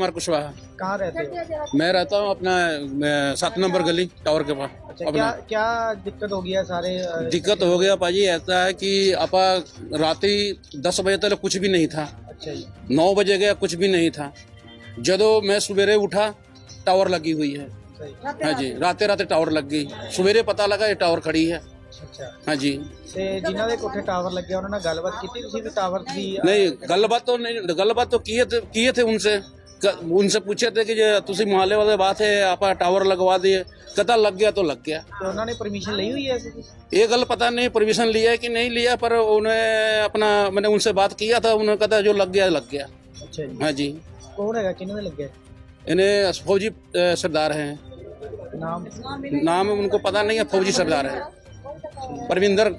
कुमार कुशवाहा कहाँ रहते हो मैं रहता हूँ अपना अ, सात नंबर गली टावर के पास अच्छा अपना क्या क्या दिक्कत हो गई है सारे अ, दिक्कत हो गया पाजी ऐसा है कि आपा राती दस बजे तक कुछ भी नहीं था अच्छा जी नौ बजे गया कुछ भी नहीं था जदों मैं सवेरे उठा टावर लगी हुई है सही हाँ जी राते राते टावर लग गई सवेरे पता लगा ये टावर खड़ी है ਅੱਛਾ हाँ जी ਤੇ ਜਿਨ੍ਹਾਂ ਦੇ ਕੋਠੇ ਟਾਵਰ ਲੱਗੇ ਉਹਨਾਂ ਨਾਲ ਗੱਲਬਾਤ ਕੀਤੀ ਤੁਸੀਂ ਵੀ ਟਾਵਰ ਦੀ नहीं गलबात तो नहीं गलबात तो किए थे किए थे उनसे पूछे थे कि जो तुसी मोहल्ले वाले बात है आप टावर लगवा दिए। कता लग गया तो लग गया। तो उन्होंने परमिशन ली हुई है ये गल पता नहीं परमिशन लिया है कि नहीं लिया पर उन्हें अपना मैंने उनसे बात किया था उन्होंने कहा जो लग गया लग गया। अच्छा हाँ जी। कौन है? किन्हें लग गया? इन्हें फौजी सरदार हैं। नाम? नाम उनको पता नहीं है फौजी सरदार है। परविंदर।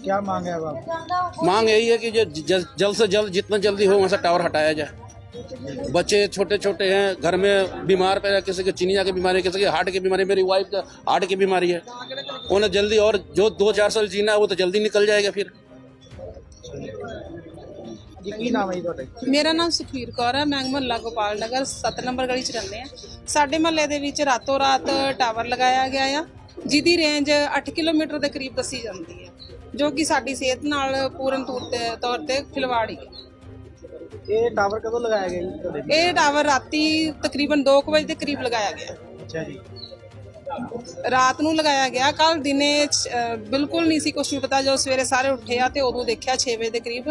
क्या मांग है अब आप मांग यही है कि जो ज- जल्द से जल्द जितना जल्दी हो वहाँ से टावर हटाया जाए बच्चे छोटे छोटे हैं घर में बीमार पे किसी के चिनिया की बीमारी किसी की हार्ट की बीमारी मेरी वाइफ का हार्ट की बीमारी है उन्हें जल्दी और जो दो चार साल जीना है वो तो जल्दी निकल जाएगा फिर ਜੀ ਕੀ ਨਾਮ ਹੈ ਜੀ ਤੁਹਾਡਾ ਮੇਰਾ ਨਾਮ ਸੁਖਵੀਰ ਕੌਰ ਹੈ ਮੈਂ ਮੁਹੱਲਾ ਗੋਪਾਲ ਨਗਰ 7 ਨੰਬਰ ਗਲੀ 'ਚ ਰਹਿੰਦੇ ਆ ਸਾਡੇ ਮੁਹੱਲੇ ਦੇ ਵਿੱਚ ਰਾਤੋਂ ਰਾਤ ਟਾਵਰ ਲਗਾਇਆ ਗਿਆ ਆ ਜਿਹਦੀ ਰੇਂਜ 8 ਕਿਲੋਮੀਟਰ ਦੇ ਕਰੀਬ ਦੱਸੀ ਜਾਂਦੀ ਹੈ ਜੋ ਕਿ ਸਾਡੀ ਸਿਹਤ ਨਾਲ ਪੂਰਨ ਤੌਰ ਤੇ ਤੌਰ ਤੇ ਖਿਲਵਾੜੀ ਹੈ। ਇਹ ਟਾਵਰ ਕਦੋਂ ਲਗਾਇਆ ਗਿਆ ਜੀ ਤੁਹਾਡੇ? ਇਹ ਟਾਵਰ ਰਾਤੀ ਤਕਰੀਬਨ 2 ਵਜੇ ਦੇ ਕਰੀਬ ਲਗਾਇਆ ਗਿਆ। ਅੱਛਾ ਜੀ। ਰਾਤ ਨੂੰ ਲਗਾਇਆ ਗਿਆ। ਕੱਲ ਦਿਨੇ ਬਿਲਕੁਲ ਨਹੀਂ ਸੀ ਕੁਛ ਛੁੱਟਦਾ ਜੋ ਸਵੇਰੇ ਸਾਰੇ ਉੱਠੇ ਆ ਤੇ ਉਦੋਂ ਦੇਖਿਆ 6 ਵਜੇ ਦੇ ਕਰੀਬ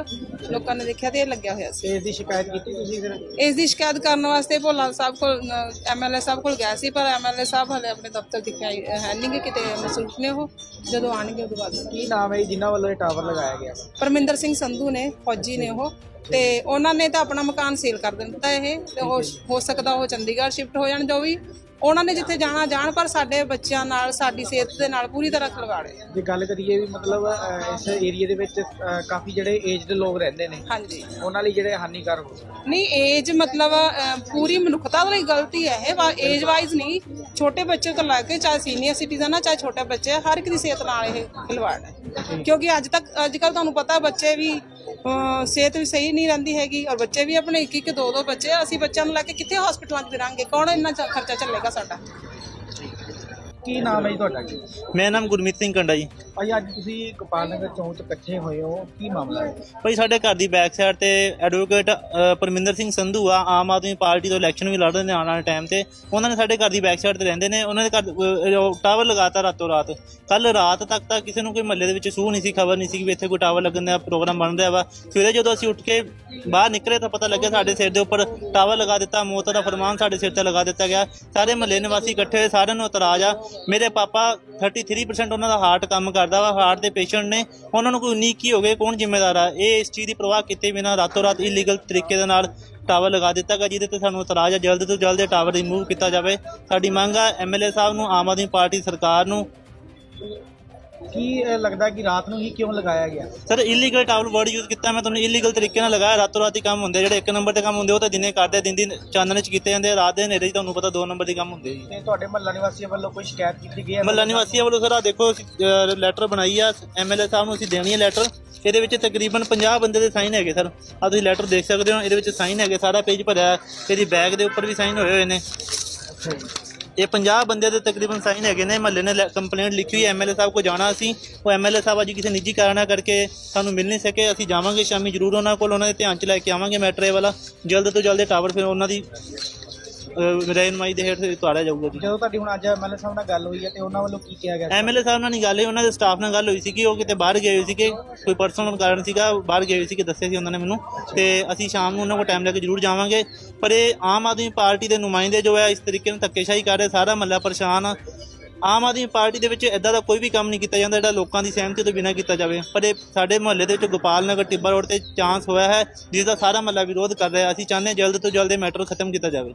ਲੋਕਾਂ ਨੇ ਦੇਖਿਆ ਤੇ ਇਹ ਲੱਗਿਆ ਹੋਇਆ ਸੀ। ਤੇ ਇਸ ਦੀ ਸ਼ਿਕਾਇਤ ਕੀਤੀ ਤੁਸੀਂ ਫਿਰ? ਇਸ ਦੀ ਸ਼ਿਕਾਇਤ ਕਰਨ ਵਾਸਤੇ ਭੋਲਾ ਸਾਹਿਬ ਕੋਲ ਐਮਐਲਏ ਸਾਹਿਬ ਕੋਲ ਗਿਆ ਸੀ ਪਰ ਐਮਐਲਏ ਸਾਹਿਬ ਹਲੇ ਆਪਣੇ ਦਫ਼ਤਰ ਦਿਖਿਆ ਹੀ- ਹੈ ਨਹੀਂ ਗੇ ਕਿਤੇ ਮਸਰੂਫ ਨੇ ਉਹ ਜਦੋਂ ਆਣਗੇ ਉਦੋਂ ਬਾਅਦ। ਕੀ ਨਾਮ ਹੈ ਜੀ ਜਿਨ੍ਹਾਂ ਵੱਲੋਂ ਇਹ ਟਾਵਰ ਲਗਾਇਆ ਗਿਆ? ਵਾ? ਪਰਮਿੰਦਰ ਸਿੰਘ ਸੰਧੂ ਨੇ ਫੌਜੀ ਨੇ ਉਹ। ਤੇ ਉਹਨਾਂ ਨੇ ਤਾਂ ਆਪਣਾ ਮਕਾਨ ਸੇਲ ਕਰ ਦਿੱਤਾ ਇਹ ਤੇ ਉਹ ਹੋ ਸਕਦਾ ਉਹ ਚੰਡੀਗੜ੍ਹ ਸ਼ਿਫਟ ਹੋ ਜਾਣ ਜੋ ਵੀ। ਉਹਨਾਂ ਨੇ ਜਿੱਥੇ ਜਾਣਾ ਜਾਣ ਪਰ ਸਾਡੇ ਬੱਚਿਆਂ ਨਾਲ ਸਾਡੀ ਸਿਹਤ ਦੇ ਨਾਲ ਪੂਰੀ ਤਰ੍ਹਾਂ ਖਿਲਵਾੜੇ ਜੇ ਗੱਲ ਕਰੀਏ ਵੀ ਮਤਲਬ ਇਸ ਏਰੀਆ ਦੇ ਵਿੱਚ ਕਾਫੀ ਜਿਹੜੇ ਏਜਡ ਲੋਕ ਰਹਿੰਦੇ ਨੇ ਹਾਂਜੀ। ਉਹਨਾਂ ਲਈ ਜਿਹੜੇ ਹਾਨੀਕਾਰਕ ਹੋ ਸਕਦੇ ਨਹੀਂ ਏਜ ਮਤਲਬ ਅਹ, ਪੂਰੀ ਮਨੁੱਖਤਾ ਦੀ ਗਲਤੀ ਹੈ ਇਹ ਏਜ ਵਾਈਜ਼ ਨਹੀਂ। ਛੋਟੇ ਬੱਚੇ ਤੋਂ ਲੈ ਕੇ ਚਾਹੇ ਸੀਨੀਅਰ ਸਿਟੀਜ਼ਨ ਆ ਚਾਹੇ ਛੋਟੇ ਬੱਚੇ ਆ, ਹਰ ਇੱਕ ਦੀ ਸਿਹਤ ਨਾਲ ਇਹ ਖਿਲਵਾੜ ਹੈ। ਕਿਉਂਕਿ ਅੱਜ ਤੱਕ ਅੱਜ ਕੱਲ ਤੁਹਾਨੂੰ ਪਤਾ ਬੱਚੇ ਵੀ ਸਿਹਤ ਵੀ ਸਹੀ ਨਹੀਂ ਰਹਿੰਦੀ ਹੈਗੀ ਔਰ ਬੱਚੇ ਵੀ ਆਪਣੇ ਇੱਕ ਇੱਕ ਦੋ ਦੋ ਬੱਚੇ ਆ, ਅਸੀਂ ਬੱਚਿਆਂ ਨੂੰ ਲੈ ਕੇ ਕਿੱਥੇ ਹਸਪੀਟਲਾਂ 'ਚ ਫਿਰਾਂਗੇ ਕੌਣ ਇੰਨਾ ਚ- ਖਰਚਾ ਚੱਲੇਗਾ ਸਾਡਾ? ਕੀ ਨਾਮ ਹੈ ਜੀ ਤੁਹਾਡਾ? ਜੀ ਮੇਰਾ ਨਾਮ ਗੁਰਮੀਤ ਸਿੰਘ ਕੰਡਾ ਜੀ। ਭਾਈ ਅੱਜ ਤੁਸੀਂ ਗੋਪਾਲ ਨਗਰ ਚੌਂਕ 'ਚ ਇਕੱਠੇ ਹੋਏ ਹੋ। ਕੀ ਮਾਮਲਾ ਹੈ? ਭਾਈ ਸਾਡੇ ਘਰ ਦੀ ਬੈਕ ਸਾਈਡ ਤੇ ਐਡਵੋਕੇਟ ਪਰਮਿੰਦਰ ਸਿੰਘ ਸੰਧੂ ਆ। ਆਮ ਆਦਮੀ ਪਾਰਟੀ ਤੋਂ ਇਲੈਕਸ਼ਨ ਵੀ ਲੜ ਰਹੇ ਨੇ ਆਉਣ ਵਾਲੇ ਟਾਈਮ ਤੇ। ਉਹਨਾਂ ਨੇ ਸਾਡੇ ਘਰ ਦੀ ਬੈਕ ਸਾਈਡ ਤੇ ਰਹਿੰਦੇ ਨੇ। ਉਹਨਾਂ ਦੇ ਘਰ ਅ, ਉਹ ਟਾਵਰ ਲਗਾਤਾ ਰਾਤੋਂ ਰਾਤ। ਕੱਲ ਰਾਤ ਤੱਕ ਤਾਂ ਕਿਸੇ ਨੂੰ ਕੋਈ ਮਹੱਲੇ ਦੇ ਵਿੱਚ ਸੂਹ ਨਹੀਂ ਸੀ ਖਬਰ ਨਹੀਂ ਸੀ ਕਿ ਵੀ ਇੱਥੇ ਕੋਈ ਟਾਵਰ ਲੱਗਣ ਦਾ ਪ੍ਰੋਗਰਾਮ ਬਣ ਰਿਹਾ ਵਾ। ਸਵੇਰੇ ਜਦੋਂ ਅਸੀਂ ਉੱਠ ਕੇ ਬਾਹਰ ਨਿਕਲੇ ਤਾਂ ਪਤਾ ਲੱਗਿਆ ਸਾਡੇ ਸਿਰ ਦੇ ਉੱਪਰ ਟਾਵਰ ਲਗਾ ਦਿੱਤਾ। ਮੌਤ ਦਾ ਫਰਮਾਨ ਸਾਡੇ ਸਿਰ ਤੇ ਲਗਾ ਦਿੱਤਾ ਗਿਆ। ਸਾਰੇ ਮਹੱਲੇ ਨਿਵਾਸੀ ਇਕੱਠੇ ਹੋਏ ਸਾਰਿਆਂ ਨੂੰ ਇਤਰਾਜ਼ ਆ। ਮੇਰੇ ਪਾਪਾ 33% ਉਹਨਾਂ ਦਾ ਹਾਰਟ ਕੰਮ ਕਰ ਕਰਦਾ ਵਾ, ਹਾਰਟ ਦੇ ਪੇਸ਼ੈਂਟ ਨੇ। ਉਹਨਾਂ ਨੂੰ ਕੋਈ ਉਨੀਕ ਕੀ ਹੋ ਗਏ, ਕੌਣ ਜ਼ਿੰਮੇਦਾਰ ਆ? ਇਹ ਇਸ ਚੀਜ਼ ਦੀ ਪ੍ਰਵਾਹ ਕੀਤੇ ਬਿਨਾਂ ਰਾਤੋਂ ਰਾਤ ਇਲੀਗਲ ਤਰੀਕੇ ਦੇ ਨਾਲ ਟਾਵਰ ਲਗਾ ਦਿੱਤਾ ਗਿਆ, ਜਿਹਦੇ ਤੇ ਸਾਨੂੰ ਇਤਰਾਜ਼ ਆ, ਜਲਦ ਤੋਂ ਜਲਦ ਇਹ ਟਾਵਰ ਰਿਮੂਵ ਕੀਤਾ ਜਾਵੇ। ਸਾਡੀ ਮੰਗ ਆ ਐਮਐਲਏ ਸਾਹਿਬ ਨੂੰ, ਆਮ ਆਦਮੀ ਪਾਰਟੀ ਸਰਕਾਰ ਨੂੰ ਕੀ ਅ, ਲੱਗਦਾ ਕਿ ਰਾਤ ਨੂੰ ਹੀ ਕਿਉਂ ਲਗਾਇਆ ਗਿਆ? Sir illegal tower word use ਕੀਤਾ ਮੈਂ ਤੁਹਾਨੂੰ ਇਲੀਗਲ ਤਰੀਕੇ ਨਾਲ ਲਗਾਇਆ। ਰਾਤੋਂ ਰਾਤ ਹੀ ਕੰਮ ਹੁੰਦੇ ਜਿਹੜੇ ਇੱਕ ਨੰਬਰ ਤੇ ਕੰਮ ਹੁੰਦੇ ਉਹ ਤਾਂ ਦਿਨੇ ਕਰਦੇ ਦਿਨ ਦੀ ਚਾਨਣ ਚ ਕੀਤੇ ਜਾਂਦੇ ਰਾਤ ਦੇ ਹਨੇਰੇ 'ਚ ਤੁਹਾਨੂੰ ਪਤਾ ਦੋ ਨੰਬਰ ਦੇ ਕੰਮ ਹੁੰਦੇ ਜੀ। ਤੇ ਤੁਹਾਡੇ ਮਹੱਲਾ ਨਿਵਾਸੀਆਂ ਵੱਲੋਂ ਕੋਈ ਸ਼ਿਕਾਇਤ ਕੀਤੀ ਗਈ ਹੈ? ਮੱਲਾ ਨਿਵਾਸੀਆਂ ਵੱਲੋਂ ਸਰ ਆ ਦੇਖੋ ਲੈਟਰ ਬਣਾਈ ਆ। ਐਮਐਲਏ ਸਾਹਿਬ ਨੂੰ ਅਸੀਂ ਦੇਣੀ ਹੈ ਲੈਟਰ ਇਹਦੇ ਵਿੱਚ ਤਕਰੀਬਨ 50 ਬੰਦੇ ਦੇ ਸਾਈਨ ਹੈਗੇ ਸਰ। ਆ ਤੁਸੀਂ ਲੈਟਰ ਦੇਖ ਸਕਦੇ ਹੋ। ਇਹਦੇ ਵਿੱਚ ਸਾਈਨ ਹੈਗੇ ਸਾਰਾ ਪੇਜ ਭਰਿਆ ਹੈ। ਇਹਦੀ ਬੈਗ ਦੇ ਉੱਪਰ ਵੀ ਸਾਈਨ ਹੋਏ ਹੋਏ ਨੇ। ਅੱਛਾ ਜੀ। ਇਹ 50 ਬੰਦੇ ਦੇ ਤਕਰੀਬਨ ਸਾਈਨ ਹੈਗੇ ਨੇ, ਮਹੱਲੇ ਨੇ ਕੰਪਲੇਂਟ ਲਿਖੀ ਹੋਈ ਐਮਐਲਏ ਸਾਹਿਬ ਕੋ ਜਾਣਾ ਅਸੀਂ। ਉਹ ਐਮਐਲਏ ਸਾਹਿਬ ਅੱਜ ਕਿਸੇ ਨਿੱਜੀ ਕਾਰਨਾਂ ਕਰਕੇ ਸਾਨੂੰ ਮਿਲ ਨਹੀਂ ਸਕੇ। ਅਸੀਂ ਜਾਵਾਂਗੇ ਸ਼ਾਮੀ ਜ਼ਰੂਰ ਉਹਨਾਂ ਕੋਲ, ਉਹਨਾਂ ਦੇ ਧਿਆਨ ਚ ਲੈ ਕੇ ਆਵਾਂਗੇ ਮੈਟਰ ਇਹ ਵਾਲਾ। ਜਲਦ ਤੋਂ ਜਲਦ ਟਾਵਰ ਫਿਰ ਉਹਨਾਂ ਦੀ ਰਹਿਨਮਾਈ ਦੇ ਹੇਠ ਉਤਾਰਿਆ ਜਾਊਗਾ ਜੀ। ਜਦੋਂ ਤੁਹਾਡੀ ਹੁਣ ਅੱਜ ਐਮਐਲਏ ਸਾਹਿਬ ਨਾਲ ਗੱਲ ਹੋਈ ਹੈ ਤੇ ਉਹਨਾਂ ਵੱਲੋਂ ਕੀ ਕਿਹਾ ਗਿਆ ਐਮਐਲਏ ਸਾਹਿਬ ਨਾਲ ਨਹੀਂ ਗੱਲ ਹੋਈ ਉਹਨਾਂ ਦੇ ਸਟਾਫ ਨਾਲ ਗੱਲ ਹੋਈ ਸੀ ਕਿ ਉਹ ਕਿਤੇ ਬਾਹਰ ਗਏ ਹੋਏ ਸੀਗੇ ਕੋਈ ਪਰਸਨਲ ਕਾਰਨ ਸੀਗਾ ਬਾਹਰ ਗਏ ਹੋਏ ਸੀ ਕਿ ਦੱਸਿਆ ਸੀ ਉਹਨਾਂ ਨੇ ਮੈਨੂੰ। ਤੇ ਅਸੀਂ ਸ਼ਾਮ ਨੂੰ ਉਹਨਾਂ ਕੋਲ ਟਾਈਮ ਲੈ ਕੇ ਜ਼ਰੂਰ ਜਾਵਾਂਗੇ। ਪਰ ਇਹ ਆਮ ਆਦਮੀ ਪਾਰਟੀ ਦੇ ਨੁਮਾਇੰਦੇ ਜੋ ਹੈ ਇਸ ਤਰੀਕੇ ਨਾਲ ਧੱਕੇਸ਼ਾਹੀ ਕਰ ਰਹੇ ਸਾਰਾ ਮਹੱਲਾ ਪਰੇਸ਼ਾਨ ਆ। ਆਮ ਆਦਮੀ ਪਾਰਟੀ ਦੇ ਵਿੱਚ ਇਦਾਂ ਦਾ ਕੋਈ ਵੀ ਕੰਮ ਨਹੀਂ ਕੀਤਾ ਜਾਂਦਾ ਜਿਹੜਾ ਲੋਕਾਂ ਦੀ ਸਹਿਮਤੀ ਤੋਂ ਬਿਨਾਂ ਕੀਤਾ ਜਾਵੇ। ਪਰ ਇਹ ਸਾਡੇ ਮੁਹੱਲੇ ਦੇ ਵਿੱਚ ਗੋਪਾਲ ਨਗਰ ਟਿੱਬਾ ਰੋਡ ਤੇ ਚਾਂਸ ਹੋਇਆ ਹੈ ਜਿਸ ਦਾ ਸਾਰਾ ਮਹੱਲਾ ਵਿਰੋਧ ਕਰ ਰਿਹਾ ਅਸੀਂ ਚਾਹੁੰਦੇ ਹਾਂ ਜਲਦ ਤੋਂ ਜਲਦ ਇਹ ਮੈਟਰ ਖਤਮ ਕੀਤਾ ਜਾਵੇ।